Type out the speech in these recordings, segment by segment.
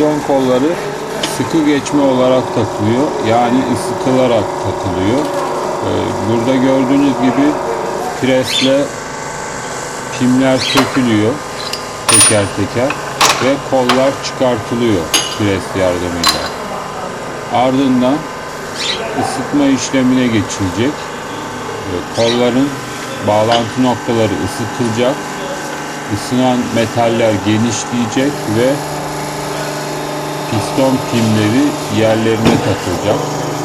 piston kolları sıkı geçme olarak takılıyor. Yani ısıtılarak takılıyor. Ee, Burada gördüğünüz gibi presle pimler sökülüyor teker teker ve kollar çıkartılıyor pres yardımıyla. Ardından ısıtma işlemine geçilecek. Ee, Kolların bağlantı noktaları ısıtılacak. Isınan metaller genişleyecek ve piston pimleri yerlerine takılacak.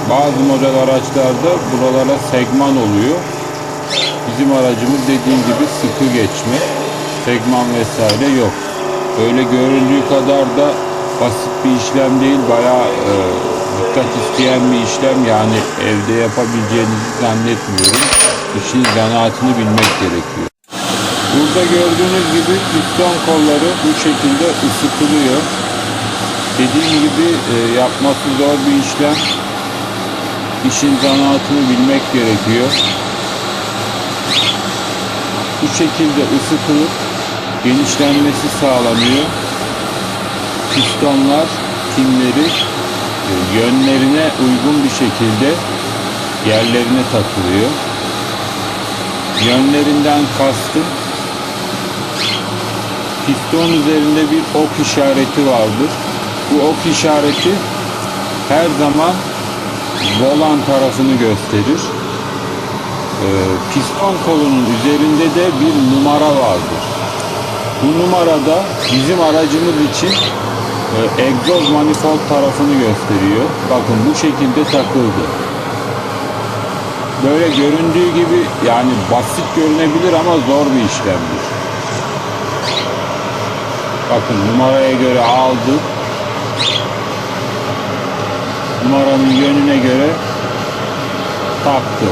Bazı model araçlarda buralara segman oluyor. Bizim aracımız dediğim gibi sıkı geçme, segman vesaire yok. Öyle göründüğü kadar da basit bir işlem değil, bayağı e, dikkat isteyen bir işlem. Yani evde yapabileceğinizi zannetmiyorum. İşin zanaatını bilmek gerekiyor. Burada gördüğünüz gibi piston kolları bu şekilde ısıtılıyor. Dediğim gibi e, yapması zor bir işlem. İşin zanaatını bilmek gerekiyor. Bu şekilde ısıtılıp genişlenmesi sağlanıyor. Pistonlar pimleri e, yönlerine uygun bir şekilde yerlerine takılıyor. Yönlerinden kastım piston üzerinde bir ok işareti vardır. Bu ok işareti her zaman volan tarafını gösterir. Ee, piston kolunun üzerinde de bir numara vardır. Bu numarada bizim aracımız için e, egzoz manifold tarafını gösteriyor. Bakın bu şekilde takıldı. Böyle göründüğü gibi yani basit görünebilir ama zor bir işlemdir. Bakın numaraya göre aldık. Numaranın yönüne göre taktı.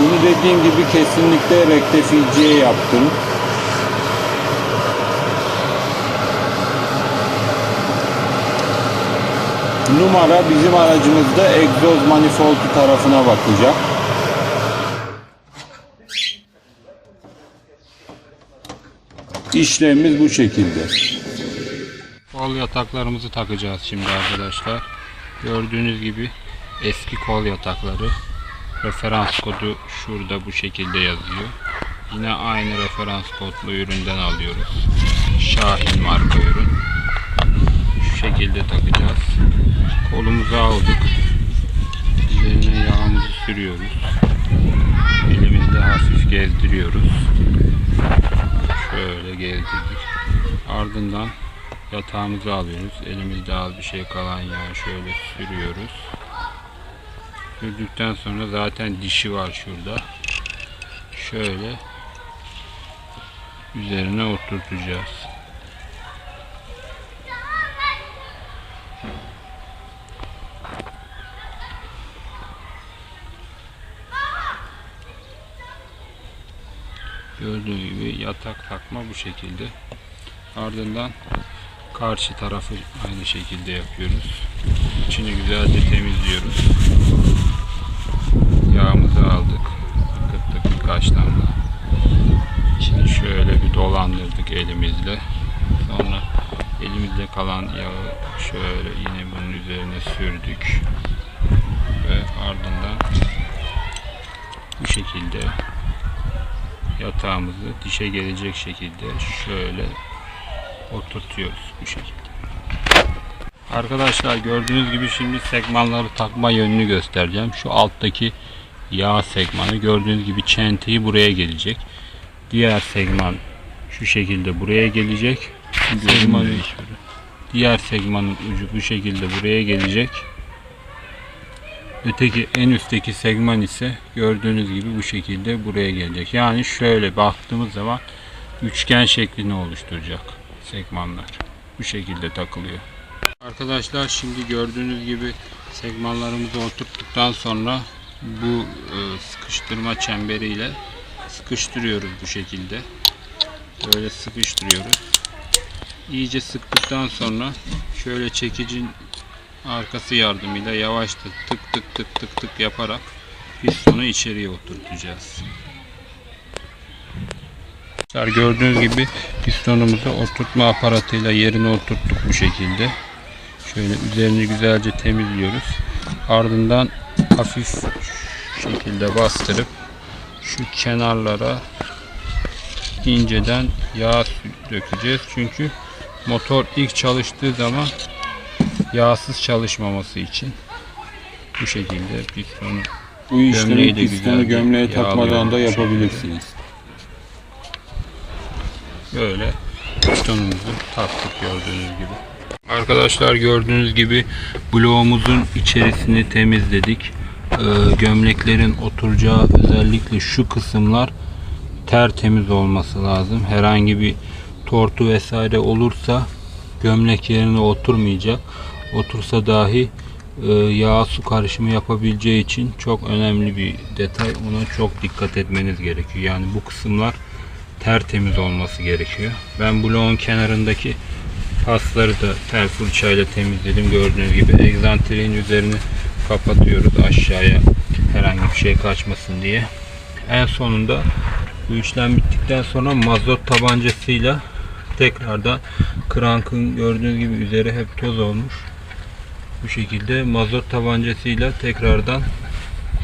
Bunu dediğim gibi kesinlikle rektifiyeciye yaptım. Numara bizim aracımızda egzoz manifoldu tarafına bakacak. İşlemimiz bu şekilde. Kol yataklarımızı takacağız şimdi arkadaşlar. Gördüğünüz gibi eski kol yatakları. Referans kodu şurada bu şekilde yazıyor. Yine aynı referans kodlu üründen alıyoruz. Şahin marka ürün. Şu şekilde takacağız. Kolumuzu aldık. Üzerine yağımızı sürüyoruz. Elimizle hafif gezdiriyoruz. Şöyle gezdirdik. Ardından yatağımızı alıyoruz. Elimizde az bir şey kalan yağı şöyle sürüyoruz. Sürdükten sonra zaten dişi var şurada. Şöyle üzerine oturtacağız. Gördüğün gibi yatak takma bu şekilde. Ardından karşı tarafı aynı şekilde yapıyoruz. İçini güzelce temizliyoruz. Yağımızı aldık. Akıttık birkaç damla. İçini şöyle bir dolandırdık elimizle. Sonra elimizde kalan yağı şöyle yine bunun üzerine sürdük. Ve ardından bu şekilde yatağımızı dişe gelecek şekilde şöyle oturtuyoruz bu şekilde. Arkadaşlar gördüğünüz gibi şimdi segmanları takma yönünü göstereceğim. Şu alttaki yağ segmanı gördüğünüz gibi çenteyi buraya gelecek. Diğer segman şu şekilde buraya gelecek. Segmanın, diğer segmanın ucu bu şekilde buraya gelecek. Öteki en üstteki segman ise gördüğünüz gibi bu şekilde buraya gelecek. Yani şöyle baktığımız zaman üçgen şeklini oluşturacak segmanlar. Bu şekilde takılıyor. Arkadaşlar şimdi gördüğünüz gibi segmanlarımızı oturttuktan sonra bu e, sıkıştırma çemberiyle sıkıştırıyoruz bu şekilde. Böyle sıkıştırıyoruz. İyice sıktıktan sonra şöyle çekicin arkası yardımıyla yavaşça tık tık tık tık tık yaparak pistonu içeriye oturtacağız. Arkadaşlar Gördüğünüz gibi pistonumuzu oturtma aparatıyla yerine oturttuk bu şekilde. Şöyle üzerini güzelce temizliyoruz. Ardından hafif şekilde bastırıp şu kenarlara inceden yağ dökeceğiz. Çünkü motor ilk çalıştığı zaman yağsız çalışmaması için bu şekilde pistonu Bu işlemi pistonu gömleğe takmadan da yapabilirsiniz. Böyle pistonumuzu taktık gördüğünüz gibi. Arkadaşlar gördüğünüz gibi bloğumuzun içerisini temizledik. Ee, gömleklerin oturacağı özellikle şu kısımlar tertemiz olması lazım. Herhangi bir tortu vesaire olursa gömlek yerine oturmayacak. Otursa dahi e, yağ su karışımı yapabileceği için çok önemli bir detay. Ona çok dikkat etmeniz gerekiyor. Yani bu kısımlar tertemiz olması gerekiyor. Ben bloğun kenarındaki pasları da tel fırçayla temizledim. Gördüğünüz gibi egzantriğin üzerini kapatıyoruz aşağıya herhangi bir şey kaçmasın diye. En sonunda bu işlem bittikten sonra mazot tabancasıyla tekrardan krankın gördüğünüz gibi üzeri hep toz olmuş. Bu şekilde mazot tabancasıyla tekrardan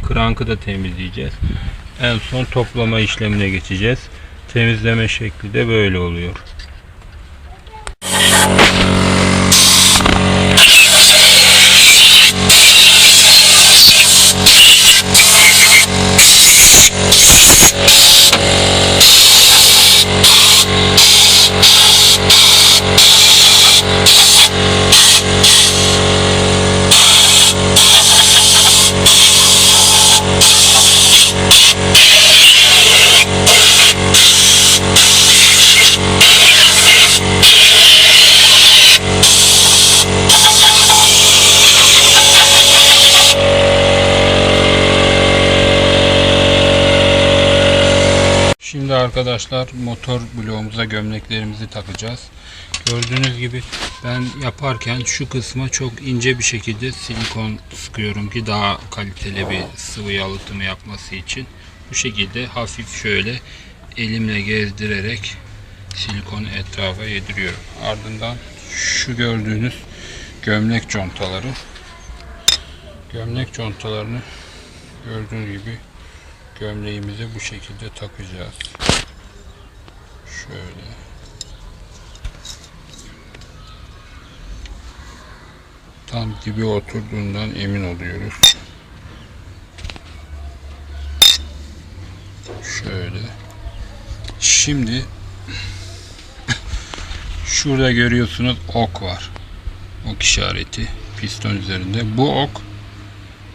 krankı da temizleyeceğiz. En son toplama işlemine geçeceğiz. Temizleme şekli de böyle oluyor. Arkadaşlar motor bloğumuza gömleklerimizi takacağız. Gördüğünüz gibi ben yaparken şu kısma çok ince bir şekilde silikon sıkıyorum ki daha kaliteli bir sıvı yalıtımı yapması için. Bu şekilde hafif şöyle elimle gezdirerek silikonu etrafa yediriyorum. Ardından şu gördüğünüz gömlek contaları gömlek contalarını gördüğünüz gibi gömleğimize bu şekilde takacağız. Şöyle. Tam dibi oturduğundan emin oluyoruz. Şöyle. Şimdi şurada görüyorsunuz ok var. Ok işareti piston üzerinde. Bu ok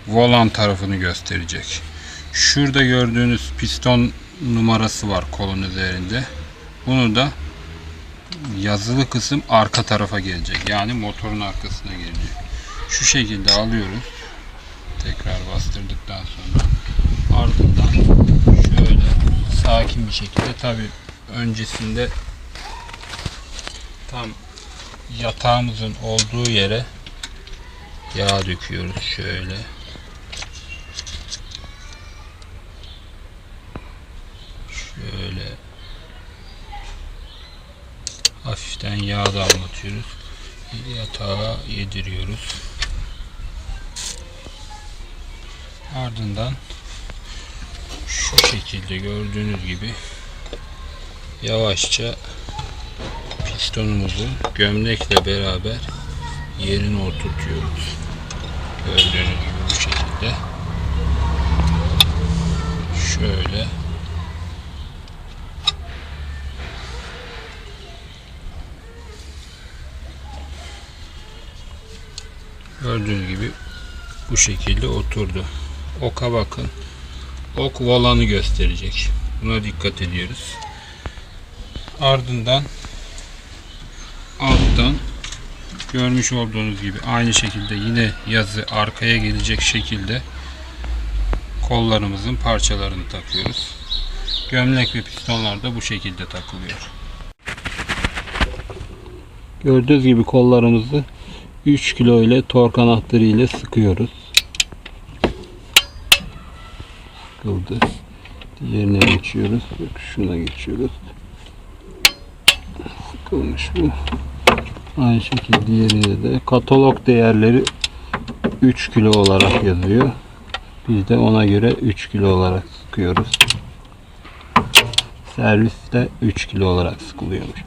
volan tarafını gösterecek. Şurada gördüğünüz piston numarası var kolun üzerinde. Bunu da yazılı kısım arka tarafa gelecek. Yani motorun arkasına gelecek. Şu şekilde alıyoruz. Tekrar bastırdıktan sonra ardından şöyle sakin bir şekilde tabi öncesinde tam yatağımızın olduğu yere yağ döküyoruz şöyle. Hafiften yağ damlatıyoruz. Yatağa yediriyoruz. Ardından şu şekilde gördüğünüz gibi yavaşça pistonumuzu gömlekle beraber yerine oturtuyoruz. Gördüğünüz gibi bu şekilde. Şöyle Gördüğünüz gibi bu şekilde oturdu. Oka bakın. Ok volanı gösterecek. Buna dikkat ediyoruz. Ardından alttan görmüş olduğunuz gibi aynı şekilde yine yazı arkaya gelecek şekilde kollarımızın parçalarını takıyoruz. Gömlek ve pistonlar da bu şekilde takılıyor. Gördüğünüz gibi kollarımızı 3 kilo ile tork anahtarı ile sıkıyoruz. sıkıldı. Diğerine geçiyoruz. Bak şuna geçiyoruz. Sıkılmış bu. Aynı şekilde diğerine de katalog değerleri 3 kilo olarak yazıyor. Biz de ona göre 3 kilo olarak sıkıyoruz. Serviste 3 kilo olarak sıkılıyormuş.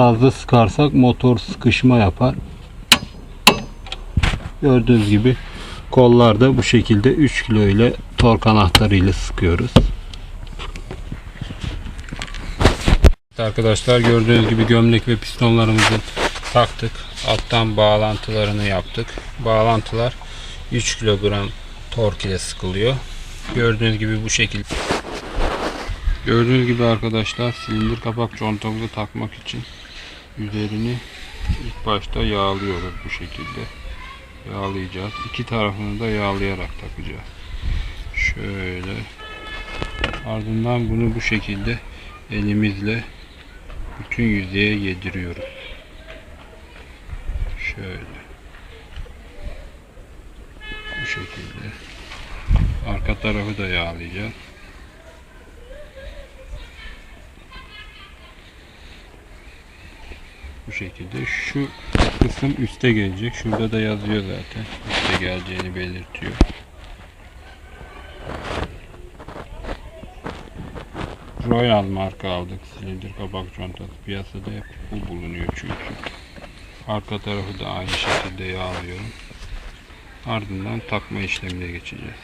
Fazla sıkarsak motor sıkışma yapar. Gördüğünüz gibi kollarda bu şekilde 3 kilo ile tork anahtarı ile sıkıyoruz. Arkadaşlar gördüğünüz gibi gömlek ve pistonlarımızı taktık. Alttan bağlantılarını yaptık. Bağlantılar 3 kilogram tork ile sıkılıyor. Gördüğünüz gibi bu şekilde. Gördüğünüz gibi arkadaşlar silindir kapak contamızı takmak için üzerini ilk başta yağlıyoruz bu şekilde. Yağlayacağız. İki tarafını da yağlayarak takacağız. Şöyle. Ardından bunu bu şekilde elimizle bütün yüzeye yediriyoruz. Şöyle. Bu şekilde. Arka tarafı da yağlayacağız. Bu şekilde. Şu kısım üste gelecek. Şurada da yazıyor zaten. Üste geleceğini belirtiyor. Royal marka aldık. Silindir kapak contası. Piyasada hep bu bulunuyor çünkü. Arka tarafı da aynı şekilde yağlıyorum. Ardından takma işlemine geçeceğiz.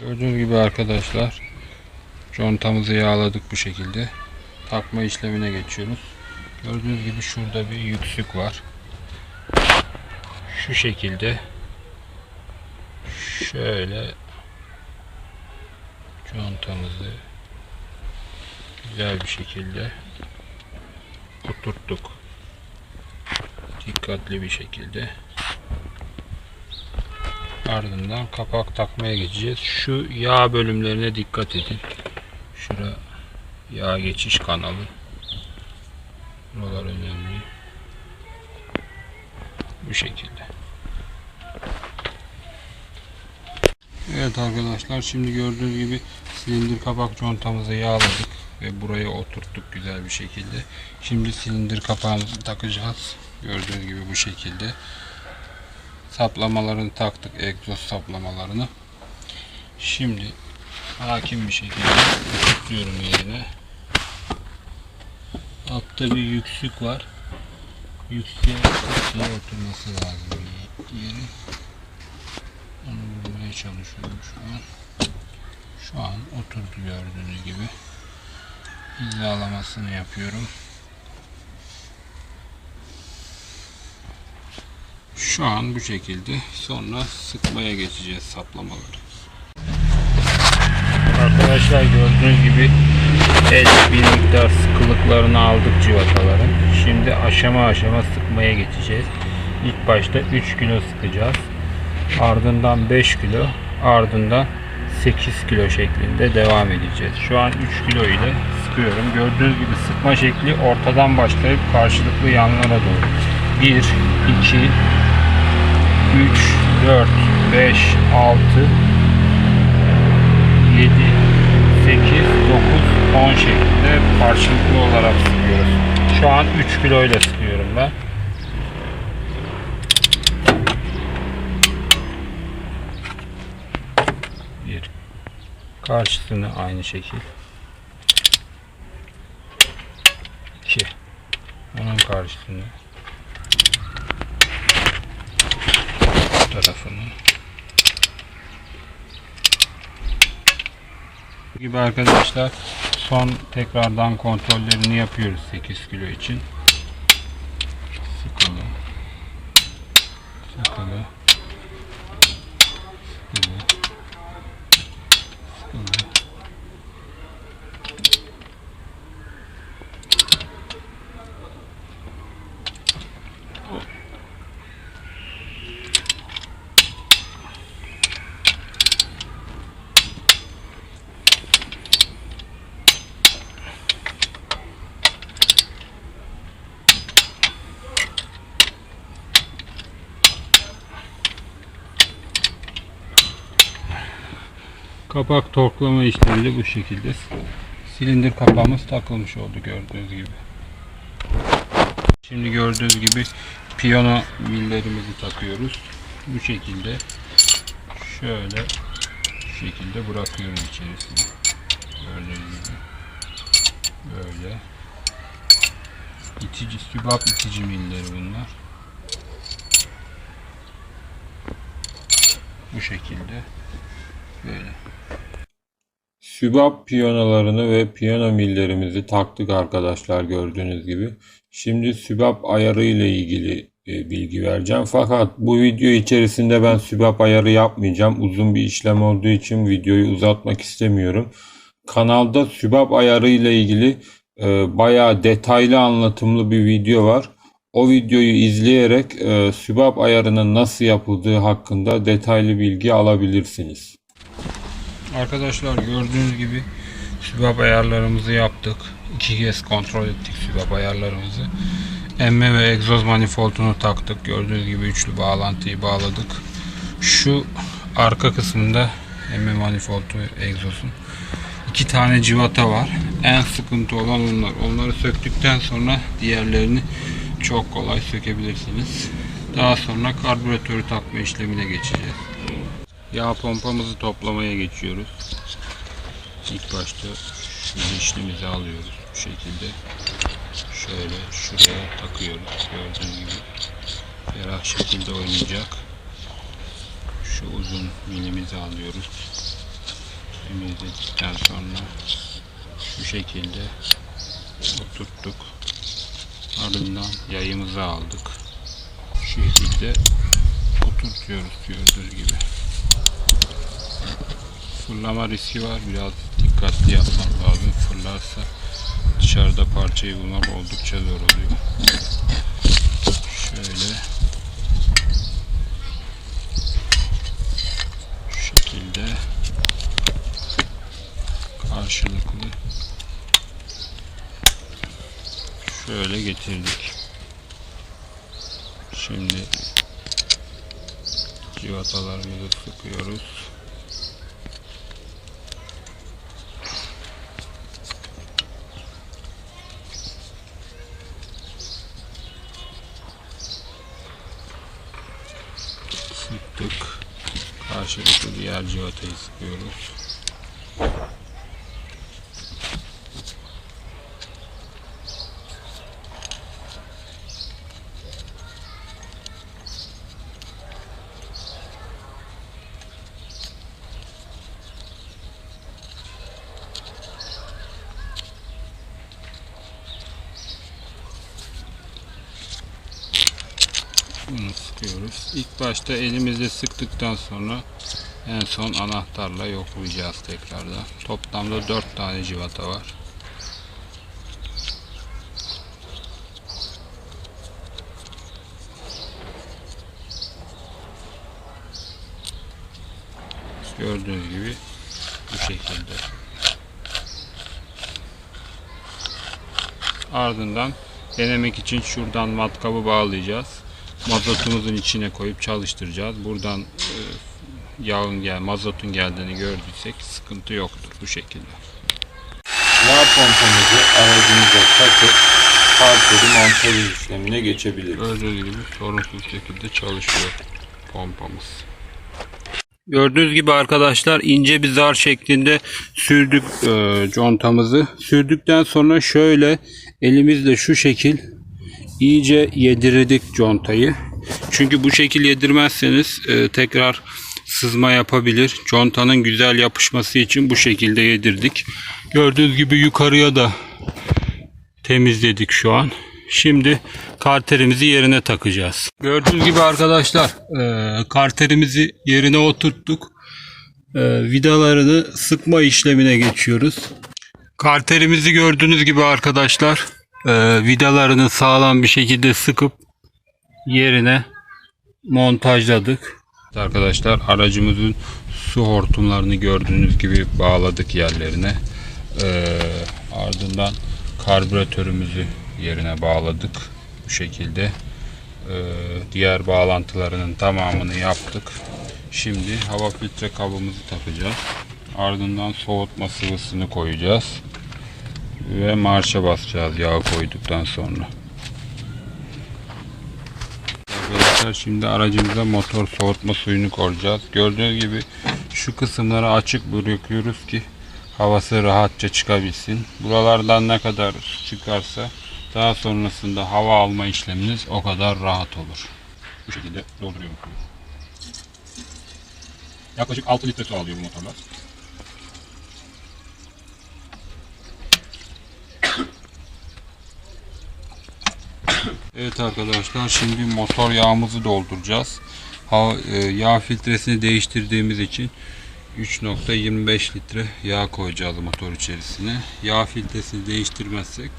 Gördüğünüz gibi arkadaşlar contamızı yağladık bu şekilde. Takma işlemine geçiyoruz. Gördüğünüz gibi şurada bir yüksük var. Şu şekilde şöyle contamızı güzel bir şekilde oturttuk. Dikkatli bir şekilde. Ardından kapak takmaya geçeceğiz. Şu yağ bölümlerine dikkat edin. Şura yağ geçiş kanalı. Buralar önemli. Bu şekilde. Evet arkadaşlar şimdi gördüğünüz gibi silindir kapak contamızı yağladık ve buraya oturttuk güzel bir şekilde. Şimdi silindir kapağımızı takacağız. Gördüğünüz gibi bu şekilde. Saplamalarını taktık. Egzoz saplamalarını. Şimdi hakim bir şekilde oturtuyorum yerine. Altta bir yüksük var. Yükseğe, oturması lazım yeri. Onu bulmaya çalışıyorum şu an. Şu an oturdu gördüğünüz gibi. Hizalamasını yapıyorum. Şu an bu şekilde. Sonra sıkmaya geçeceğiz saplamaları. Arkadaşlar gördüğünüz gibi el bir miktar sıkılıklarını aldık civataların. Şimdi aşama aşama sıkmaya geçeceğiz. İlk başta 3 kilo sıkacağız. Ardından 5 kilo. Ardından 8 kilo şeklinde devam edeceğiz. Şu an 3 kilo ile sıkıyorum. Gördüğünüz gibi sıkma şekli ortadan başlayıp karşılıklı yanlara doğru. 1, 2, 3, 4, 5, 6, 7, 8, 9, 10 şeklinde karşılıklı olarak sıkıyoruz. Şu an 3 kilo ile sıkıyorum ben. Bir. Karşısını aynı şekil. 2. Onun karşısını. Bu tarafını. Gibi arkadaşlar son tekrardan kontrollerini yapıyoruz 8 kilo için. Sıkılı. Kapak torklama işlemi de bu şekilde. Silindir kapağımız takılmış oldu gördüğünüz gibi. Şimdi gördüğünüz gibi piyano millerimizi takıyoruz. Bu şekilde şöyle şu şekilde bırakıyorum içerisine. Gördüğünüz gibi. Böyle. İtici, sübap itici milleri bunlar. Bu şekilde. Böyle. Sübap piyanolarını ve piyano millerimizi taktık arkadaşlar gördüğünüz gibi. Şimdi sübap ayarı ile ilgili e, bilgi vereceğim. Fakat bu video içerisinde ben sübap ayarı yapmayacağım. Uzun bir işlem olduğu için videoyu uzatmak istemiyorum. Kanalda sübap ayarı ile ilgili e, bayağı detaylı anlatımlı bir video var. O videoyu izleyerek e, sübap ayarının nasıl yapıldığı hakkında detaylı bilgi alabilirsiniz. Arkadaşlar gördüğünüz gibi sübap ayarlarımızı yaptık. İki kez kontrol ettik sübap ayarlarımızı. Emme ve egzoz manifoldunu taktık. Gördüğünüz gibi üçlü bağlantıyı bağladık. Şu arka kısmında emme manifoldu egzozun iki tane civata var. En sıkıntı olan onlar. Onları söktükten sonra diğerlerini çok kolay sökebilirsiniz. Daha sonra karbüratörü takma işlemine geçeceğiz. Yağ pompamızı toplamaya geçiyoruz. İlk başta şu dişlimizi alıyoruz bu şekilde. Şöyle şuraya takıyoruz. Gördüğünüz gibi ferah şekilde oynayacak. Şu uzun milimizi alıyoruz. Temizledikten sonra şu şekilde oturttuk. Ardından yayımızı aldık. Şu şekilde oturtuyoruz gördüğünüz gibi fırlama riski var. Biraz dikkatli yapmak lazım. Fırlarsa dışarıda parçayı bulmak oldukça zor oluyor. Şöyle şu şekilde karşılıklı şöyle getirdik. Şimdi civatalarımızı sıkıyoruz. sıktık. Karşılıklı civatayı sıkıyoruz. Bunu sıkıyoruz. İlk başta elimizle sıktıktan sonra en son anahtarla yoklayacağız tekrardan. Toplamda 4 tane civata var. Gördüğünüz gibi bu şekilde. Ardından denemek için şuradan matkabı bağlayacağız mazotumuzun içine koyup çalıştıracağız. Buradan e, yağın gel, mazotun geldiğini gördüysek sıkıntı yoktur bu şekilde. Yağ pompamızı aracımıza takıp karteli montaj işlemine geçebiliriz. Gördüğünüz gibi sorunsuz şekilde çalışıyor pompamız. Gördüğünüz gibi arkadaşlar ince bir zar şeklinde sürdük e, contamızı. Sürdükten sonra şöyle elimizle şu şekil iyice yedirdik contayı. Çünkü bu şekil yedirmezseniz e, tekrar sızma yapabilir. Contanın güzel yapışması için bu şekilde yedirdik. Gördüğünüz gibi yukarıya da temizledik şu an. Şimdi karterimizi yerine takacağız. Gördüğünüz gibi arkadaşlar e, karterimizi yerine oturttuk. E, vidalarını sıkma işlemine geçiyoruz. Karterimizi gördüğünüz gibi arkadaşlar e, vidalarını sağlam bir şekilde sıkıp yerine montajladık. Arkadaşlar aracımızın su hortumlarını gördüğünüz gibi bağladık yerlerine. E, ardından karbüratörümüzü yerine bağladık bu şekilde. E, diğer bağlantılarının tamamını yaptık. Şimdi hava filtre kabımızı takacağız. Ardından soğutma sıvısını koyacağız. Ve marşa basacağız yağı koyduktan sonra. Arkadaşlar şimdi aracımıza motor soğutma suyunu koyacağız. Gördüğünüz gibi şu kısımları açık bırakıyoruz ki havası rahatça çıkabilsin. Buralardan ne kadar çıkarsa daha sonrasında hava alma işleminiz o kadar rahat olur. Bu şekilde dolduruyorum. Yaklaşık 6 litre su alıyor bu motorlar. Evet arkadaşlar şimdi motor yağımızı dolduracağız. Hava, e, yağ filtresini değiştirdiğimiz için 3.25 litre yağ koyacağız motor içerisine. Yağ filtresini değiştirmezsek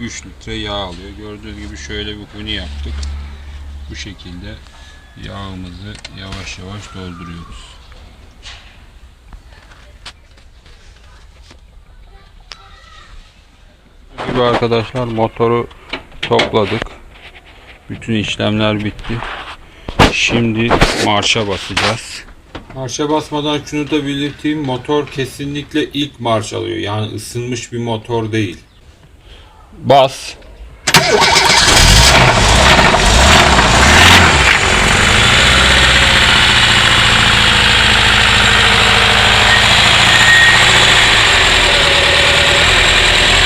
3 litre yağ alıyor. Gördüğünüz gibi şöyle bir huni yaptık. Bu şekilde yağımızı yavaş yavaş dolduruyoruz. gibi arkadaşlar motoru topladık. Bütün işlemler bitti. Şimdi marşa basacağız. Marşa basmadan şunu da belirteyim. Motor kesinlikle ilk marş alıyor. Yani ısınmış bir motor değil. Bas.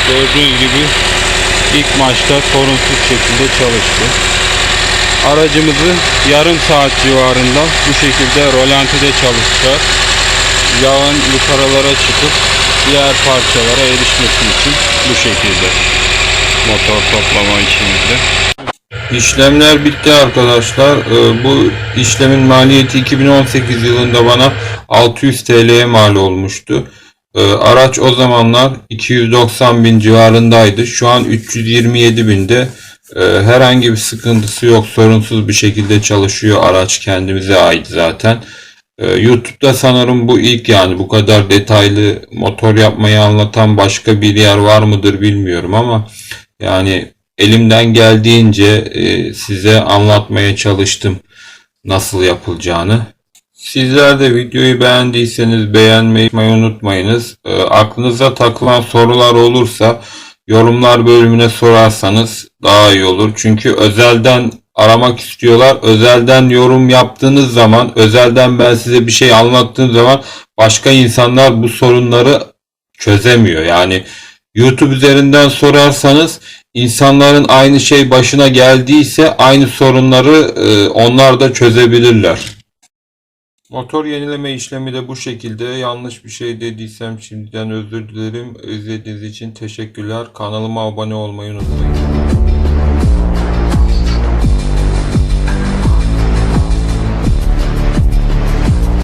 Gördüğünüz gibi ilk maçta sorunsuz şekilde çalıştı. Aracımızı yarım saat civarında bu şekilde rolantide çalışacağız. Yağın yukarılara çıkıp diğer parçalara erişmesi için bu şekilde motor toplama işimizde. İşlemler bitti arkadaşlar. Ee, Bu işlemin maliyeti 2018 yılında bana 600 TL'ye mal olmuştu. Ee, Araç o zamanlar 290 bin civarındaydı. Şu an 327 binde. Ee, Herhangi bir sıkıntısı yok. Sorunsuz bir şekilde çalışıyor. Araç kendimize ait zaten. Ee, YouTube'da sanırım bu ilk yani bu kadar detaylı motor yapmayı anlatan başka bir yer var mıdır bilmiyorum ama yani elimden geldiğince e, size anlatmaya çalıştım nasıl yapılacağını. Sizler de videoyu beğendiyseniz beğenmeyi unutmayınız. E, aklınıza takılan sorular olursa yorumlar bölümüne sorarsanız daha iyi olur. Çünkü özelden aramak istiyorlar. Özelden yorum yaptığınız zaman, özelden ben size bir şey anlattığım zaman başka insanlar bu sorunları çözemiyor. Yani YouTube üzerinden sorarsanız insanların aynı şey başına geldiyse aynı sorunları e, onlar da çözebilirler. Motor yenileme işlemi de bu şekilde. Yanlış bir şey dediysem şimdiden özür dilerim. İzlediğiniz için teşekkürler. Kanalıma abone olmayı unutmayın.